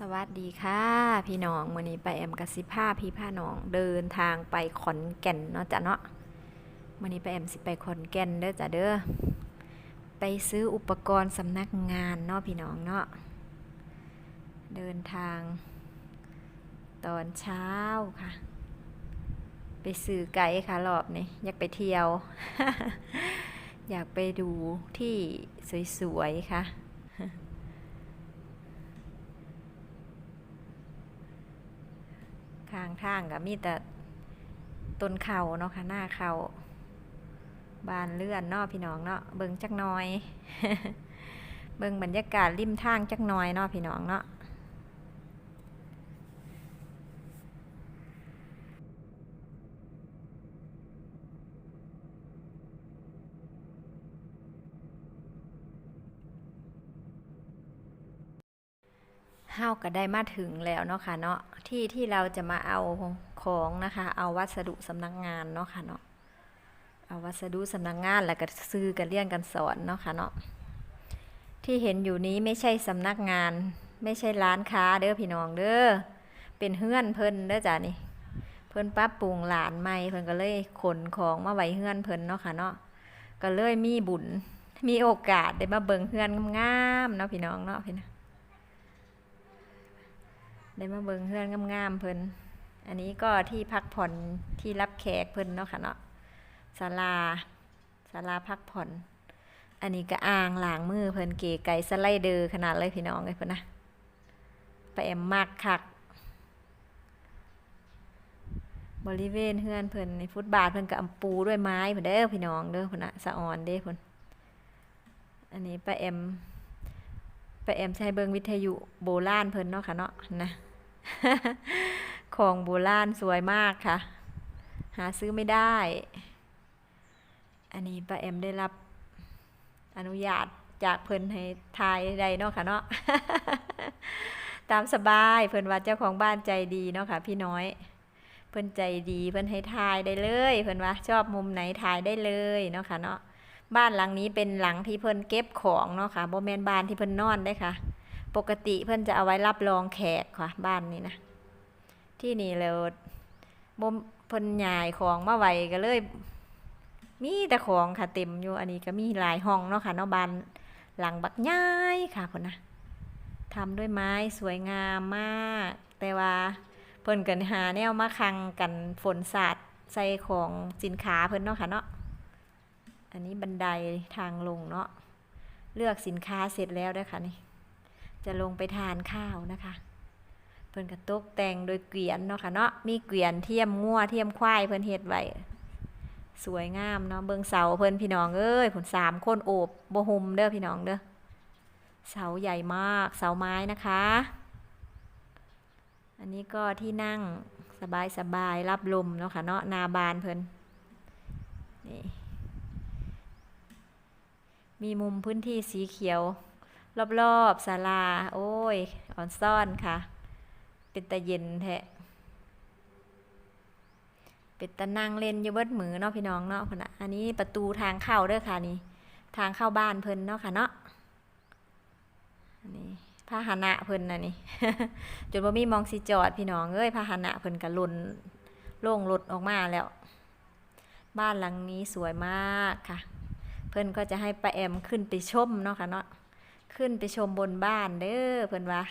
สวัสดีค่ะ พี่น้องมื้อนี้ไปแอมกับสิพาพี่พาน้องเดินทางไปขอนแก่นเนาะจ้ะเนาะมื้อนี้ไปแอมสิไปขอนแก่นเด้อจ้ะเด้อไปซื้ออุปกรณ์สำนักงานเนาะพี่น้องเนาะเดินทาง ตอนเช้าค่ะ ไปซื้อไก่ค่ะรอบนี้อยากไปเที่ยว อยากไปดูที่สวยๆค่ะ ข้าง ทางก็มีแต่ต้นเขาเนาะค่ะหน้าเขาบานเลื่อนเนาะพี่น้องเนาะเบิ่งจักน้อย เบิ่งบรรยากาศริมทางจักน้อยเนาะพี่น้องเนาะ เฮาก็ได้มาถึงแล้วเนาะค่ะเนาะที่ที่เราจะมาเอาของนะคะ เอาวัสดุสำนักงานเนาะค่ะเนาะเอาวัสดุสำนักงานแล้วก็ซื้อกันเรียนกันสอนเนาะค่ะเนาะที่เห็นอยู่นี้ไม่ใช่สำนักงาน ไม่ใช่ร้านค้าเด้อพี่น้องเด้อเป็นเฮือนเพิ่นเด้อจ้ะนี่เพิ่นปรับปรุงหลานใหม่เพิ่นก็เลยขนของมาไว้เฮือนเพิ่นเนาะค่ะเนาะก็เลยมีบุญมีโอกาสได้มาเบิ่งเฮือนงามๆเนาะพี่น้องเนาะพี่นะ ได้มาเบิงเฮือนงามๆเพิ่นอันนี้ก็ที่พักผ่อนที่รับแขกเพิ่นเนาะค่ะเนาะศาลาศาลาพักผ่อน อันนี้ก็อ่างล้างมือเพิ่นเก๋ไก่สไลเดอร์ขนาดเลยพี่น้องเลยเพิ่นนะไปแอมมากคักบริเวณเฮือนเพิ่นในฟุตบาทเพิ่นก็อำปูด้วยไม้เพิ่นเด้อพี่น้องเด้อเพิ่นนะสะออนเด้เพิ่นอันนี้ป้าแอมปแอมใช้เบิงวิทยุโบราณเพิ่นเนาะค่ะเนาะนะ ของโบราณสวยมากค่ะ หาซื้อไม่ได้ อันนี้ป้าแอมได้รับอนุญาตจากเพิ่นให้ทายใดเนาะค่ะเนาะตามสบายเพิ่นว่าเจ้าของบ้านใจดีเนาะค่ะ พี่น้อย เพิ่นใจดีเพิ่นให้ทายได้เลย เพิ่นว่าชอบมุมไหนทายได้เลยเนาะค่ะเนาะบ้านหลังนี้เป็นหลังที่เพิ่นเก็บของเนาะค่ะโบแมนบ้านที่เพิ่นนอนได้ค่ะ ปกติเพิ่อนจะเอาไว้รับรองแขกค่ะ บ้านนี้นะที่นี่แล้วบ่เพิ่นยายของมาไว้ก็เลย มีแต่ของค่ะเต็มอยู่อันนี้ก็มีหลายห้องเนาะค่ะเนาะบ้านหลังบักใหญ่ค่ะพ่นนะทำด้วยไม้สวยงามมาก แต่ว่าเพิ่นก็หาแนวมาคังกันฝนสาดใส่ของสินค้าเพิ่นเนาะค่ะเนาะอันนี้บันไดทางลงเนาะเลือกสินค้าเสร็จแล้วด้วยค่ะนี่ จะลงไปทานข้าวนะคะ เพิ่นกระตกแต่งโดยเกวียนเนาะค่ะเนาะมีเกวียนเทียมงัวเทียมควายเพิ่นเฮ็ดไว้สวยงามเนาะเบิ่งเสาเพิ่นพี่น้องเอ้ยผลสามคนโอบบ่หุมเด้อพี่น้องเด้อเสาใหญ่มากเสาไม้นะคะ อันนี้ก็ที่นั่งสบายสบายรับลมเนาะค่ะเนาะนาบานเพิ่นนี่มีมุมพื้นที่สีเขียว รอบๆศาลา โอ้ย อ่อนซ่อนค่ะ เป็นตะเย็นแท้เป็นตะนั่งเล่นอยู่เบิดมือเนาะพี่น้องเนาะพุ่นน่ะอันนี้ประตูทางเข้าเด้อค่ะนี่ ทางเข้าบ้านเพิ่นเนาะค่ะเนาะอันนี้พาหนะเพิ่นน่ะนี่จนบ่มีมองสิจอดพี่น้องเอ้ยพาหนะเพิ่นก็หล่นโล่งรถออกมาแล้ว บ้านหลังนี้สวยมากค่ะ เพิ่นก็จะให้ป้าแอมขึ้นไปชมเนาะค่ะเนาะ ขึ้นไปชมบนบ้านเด้อเพิ่อนว่า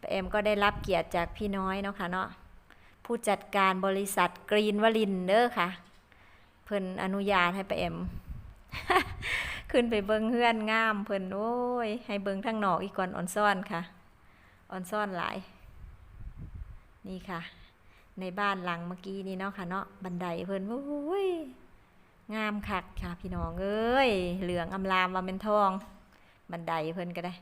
ป้าแอมก็ได้รับเกียรติจากพี่น้อยเนาะค่ะเนาะผู้จัดการบริษัทกรีนวลินเด้อค่ะ เพิ่นอนุญาตให้ปแอม ขึ้นไปเบิ่งเฮือนงาม เพิ่นโอ้ย ให้เบิ่งทางหนอกอีกก่อนออนซ่อนค่ะออนซ่อนหลาย นี่ค่ะ ในบ้านหลังเมื่อกี้นี่เนาะค่ะเนาะบันไดเพิ่นโอ้ยงามคักค่ะ พี่น้องเอ้ยเหลืองอำลามว่าเป็นทอง บันไดเพิ่นก็ได้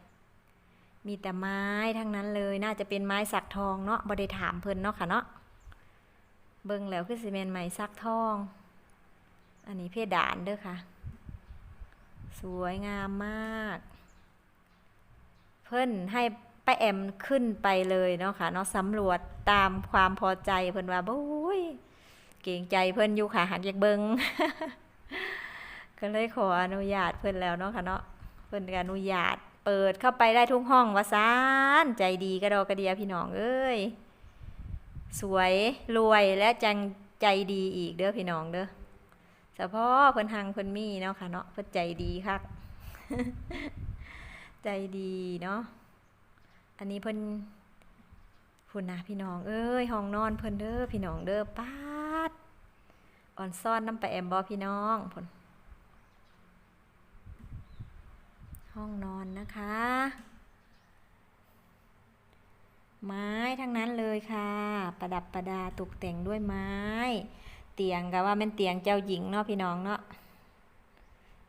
มีแต่ไม้ทั้งนั้นเลยน่าจะเป็นไม้สักทองเนาะบ่ได้ถามเพิ่นเนาะค่ะเนาะเบิ่งแล้วคือสิแม่นไม้สักทอง อันนี้เพดานเด้อค่ะ สวยงามมาก เพิ่นให้ป้าแอมขึ้นไปเลยเนาะค่ะเนาะสำรวจตามความพอใจเพิ่นว่าโอ้ยเก่งใจเพิ่นอยู่ค่ะหักอยากเบิงก็เลยขออนุญาตเพิ่นแล้วเนาะค่ะเนาะ เพิ่นก็อนุญาต เปิดเข้าไปได้ทุกห้องวาซานใจดีกระดอกระเดียพี่น้องเอ้ยสวยรวยและจังใจดีอีกเด้อพี่น้องเด้อเฉพาะเพิ่นหังเพิ่นมีเนาะค่ะเนาะเพิ่นใจดีคักใจดีเนาะอันนี้เพิ่นพุ่นนะพี่น้องเอ้ยห้องนอนเพิ่นเด้อพี่น้องเด้อป้าดอ่อนซ่อนน้ำไปแอมบอพี่น้องพุ่น ห้องนอนนะคะ ไม้ทั้งนั้นเลยค่ะ ประดับประดาตกแต่งด้วยไม้ เตียงก็ว่าเป็นเตียงเจ้าหญิงเนาะพี่น้องเนาะ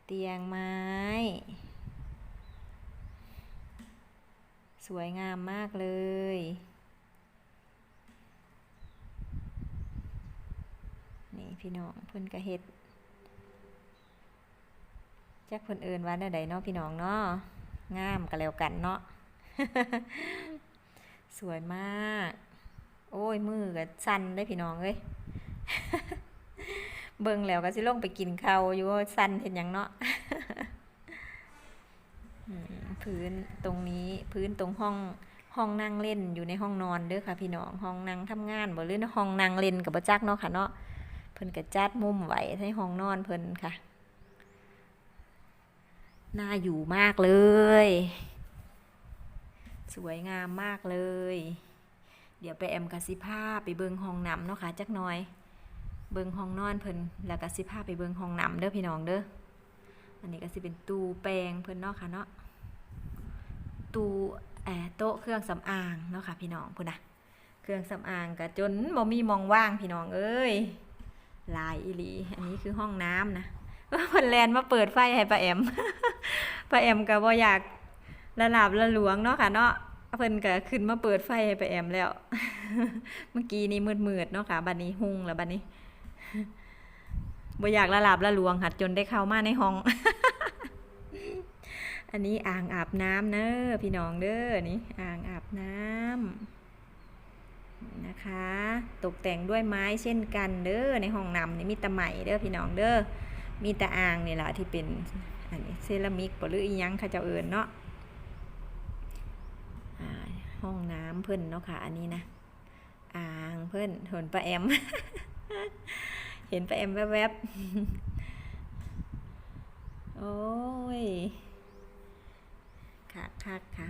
เตียงไม้ สวยงามมากเลยนี่พี่น้องเพิ่นกระเฮ็ด จักเพิ่นเอินว่าแนวใดเนาะพี่น้องเนาะงามก็แล้วกันเนาะสวยมาก โอ้ยมือก็สั่นได้พี่น้องเอ้ยเบิ่งแล้วก็สิลงไปกินข้าวอยู่ว่าสั่นเห็นหยังเนาะพื้นตรงนี้พื้นตรงห้องห้องนั่งเล่นอยู่ในห้องนอนเด้อค่ะพี่น้องห้องนั่งทำงานบ่หรือห้องนั่งเล่นกับบ่จักเนาะค่ะเนาะเพิ่นก็จัดมุมไว้ในห้องนอนเพิ่นค่ะ น่าอยู่มากเลย สวยงามมากเลย เดี๋ยวไปแอมกสิภาไปเบิงห้องน้ำเนาะค่ะจักหน่อย เบิงห้องนอนเพิ่นแล้วกสิภาไปเบิงห้องน้ำเด้อพี่น้องเด้ออันนี้ก็สิเป็นตู้แปลงเพิ่นเนาะค่ะเนาะตู้แอโต๊ะเครื่องสำอางเนาะค่ะพี่น้องพุ่นนะเครื่องสำอางก็จนบ่มีมองว่างพี่น้องเอ้ยลายอีหลี อันนี้คือห้องน้ำนะเพิ่นแลนมาเปิดไฟให้ป้าแอม ป้าแอมก็บ่อยากระลาบละหลวงเนาะค่ะเนาะเพิ่นก็ขึ้นมาเปิดไฟให้ไปแอมแล้ว เมื่อกี้นี้มืดๆเนาะค่ะบัดนี้หุ่งแล้วบัดนี้บ่อยากละลาบละหลวงหัดจนได้เข้ามาในห้อง อันนี้อ่างอาบน้ำเด้อพี่น้องเด้อนี่อ่างอาบน้ำนะคะ ตกแต่งด้วยไม้เช่นกันเด้อในห้องน้ำนี่มีแตะไหมเด้อพี่น้องเด้อมีแต่อ่างนี่แหละที่เป็น อันนี้เซรามิกบ่หรืออีหยังเขาเจ้าเอิญเนาะห้องน้ำเพิ่นเนาะค่ะ อันนี้นะอ่างเพิ่นเห็นปลาแอม เห็นปลาแอมแวบๆ โอ้ยค่ะค่ะค่ะ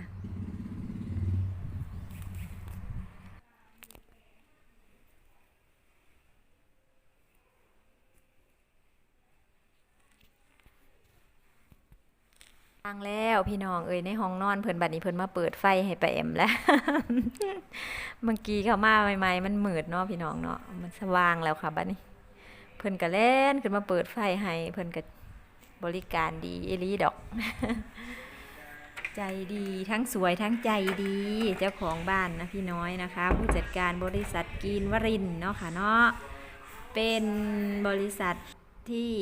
ฟังแล้วพี่น้องเอ้ยในห้องนอนเพิ่นบัดนี้เพิ่นมาเปิดไฟให้ไปแอมแล้ว เมื่อกี้เข้ามาใหม่ๆมันมืดเนาะพี่น้องเนาะมันสว่างแล้วค่ะบัดนี้ เพิ่นก็เล่นขึ้นมาเปิดไฟให้เพิ่นก็บริการดีเอลีดอก ใจดีทั้งสวยทั้งใจดีเจ้าของบ้านนะพี่น้อยนะคะ ผู้จัดการบริษัทกีนวรินเนาะค่ะเนาะเป็นบริษัทที่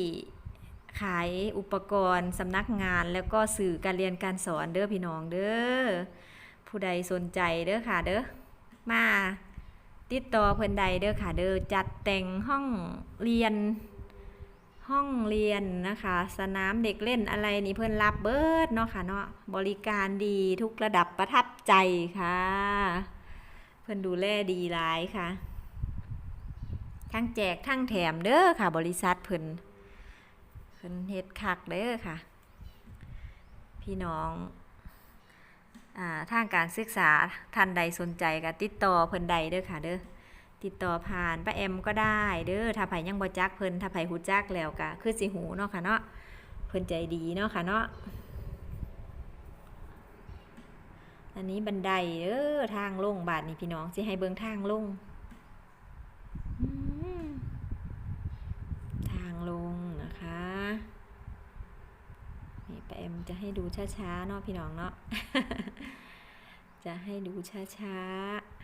ขายอุปกรณ์สำนักงานแล้วก็สื่อการเรียนการสอนเด้อพี่น้องเด้อผู้ใดสนใจเด้อค่ะเด้อมาติดต่อเพิ่นใดเด้อค่ะเด้อจัดแต่งห้องเรียนห้องเรียนนะคะ สนามเด็กเล่นอะไรนี่เพิ่อนรับเบิดเนาะค่ะเนาะบริการดีทุกระดับประทับใจค่ะ เพิ่อนดูแลดีหลายค่ะ ทั้งแจกทั้งแถมเด้อค่ะ บริษัทเพิ่อน พิ่นเฮ็ดคักเด้อค่ะ พี่น้องอ่าทางการศึกษาท่านใดสนใจก็ติดต่อเพิ่นใดเด้อค่ะเด้อติดต่อผ่านป้าแอมก็ได้เด้อถ้าไผยังบ่จักเพิ่นถ้าไผฮู้จักแล้วก็คือสิหูเนาะค่ะเนาะเพิ่นใจดีเนาะค่ะเนาะอันนี้บันไดเด้อทางลงบาดนี่พี่น้องสิให้เบิ่งทางลงทางลงนะคะ นี่ป้าแอมจะให้ดูช้าๆเนาะพี่น้องเนาะ จะให้ดูช้าๆ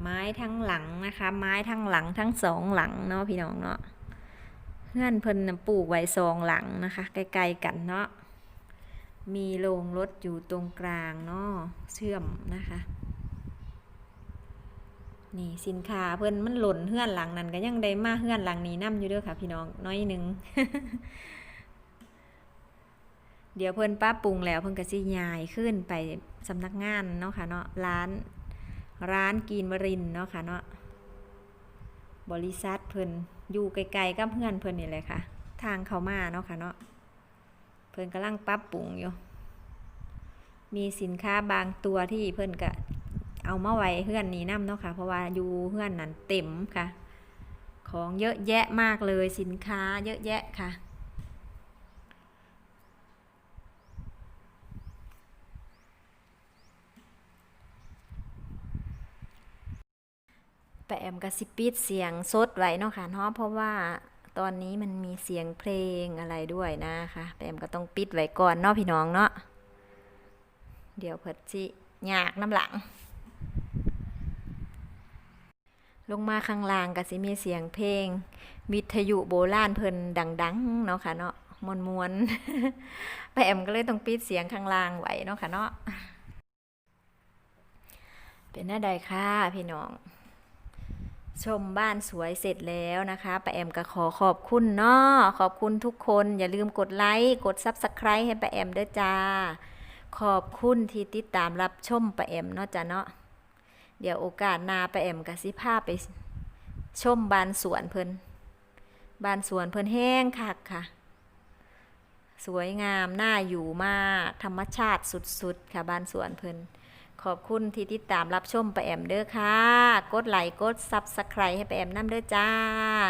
ไม้ทั้งหลังนะคะ ไม้ทั้งหลังทั้งสองหลังเนาะพี่น้องเนาะเพื่อนเพิ่นปลูกไว้สองหลังนะคะใกล้ๆกันเนาะมีโรงรถอยู่ตรงกลางเนาะเชื่อมนะคะ นี่สินค้าเพิ่นมันหล่นเฮือนหลังนั้นก็ยังได้มาเฮือนหลังนี้นํอยู่เด้อค่ะพี่น้องน้อยหนึงเดี๋ยวเพิ่นป้าปรุงแล้วเพิ่นก็สิยายขึ้นไปสำนักงานเนาะค่ะเนาะร้านร้านกีนวรินเนาะค่ะเนาะบริษัทเพิ่นอยู่ไกลๆกับเพื่อนเพิ่นนี่แหละค่ะ ทางเขามาเนาะค่ะเนาะเพิ่นกำลังปรับปรุงอยู่ มีสินค้าบางตัวที่เพิ่นก็ เอามาไว้เพื่อนนี้นํเนาะค่ะ เพราะว่าอยู่เพื่อนนั้นเต็มค่ะ ของเยอะแยะมากเลยสินค้าเยอะแยะค่ะแปแอมกระซิปิดเสียงสดไว้เนาะค่ะเนาะเพราะว่าตอนนี้มันมีเสียงเพลงอะไรด้วยนะคะแปะแอมก็ต้องปิดไว้ก่อนเนาะพี่น้องเนาะเดี๋ยวเพิ่นสิยากน้ำหลัง ลงมาข้างล่างก็สิมีเสียงเพลง วิทยุโบราณเพิ่นดังๆเนาะค่ะเนาะมวนมวนๆแปแอมก็เลยต้องปิดเสียงข้างล่างไว้เนาะค่ะเนาะเป็นหน้าใดค่ะพี่น้อง ชมบ้านสวยเสร็จแล้วนะคะป้าแอมก็ขอขอบคุณเนาะขอบคุณทุกคน อย่าลืมกดไลค์กด Subscribe ให้ป้าแอมด้วยจ้า ขอบคุณที่ติดตามรับชมป้าแอมเนาะจ้าเนาะ เดี๋ยวโอกาสนาไปแอมก็สิภาพไปชมบานสวนเพิ่นบานสวนเพิ่นแห้งคักค่ะ สวยงามน่าอยู่มากธรรมชาติสุดๆ ค่ะบานสวนเพิ่นขอบคุณที่ติดตามรับชมไปแอมเด้อค่ะ กดไลค์กดซับสไครต์ให้ป้าแอมน้ำเด้อจ้า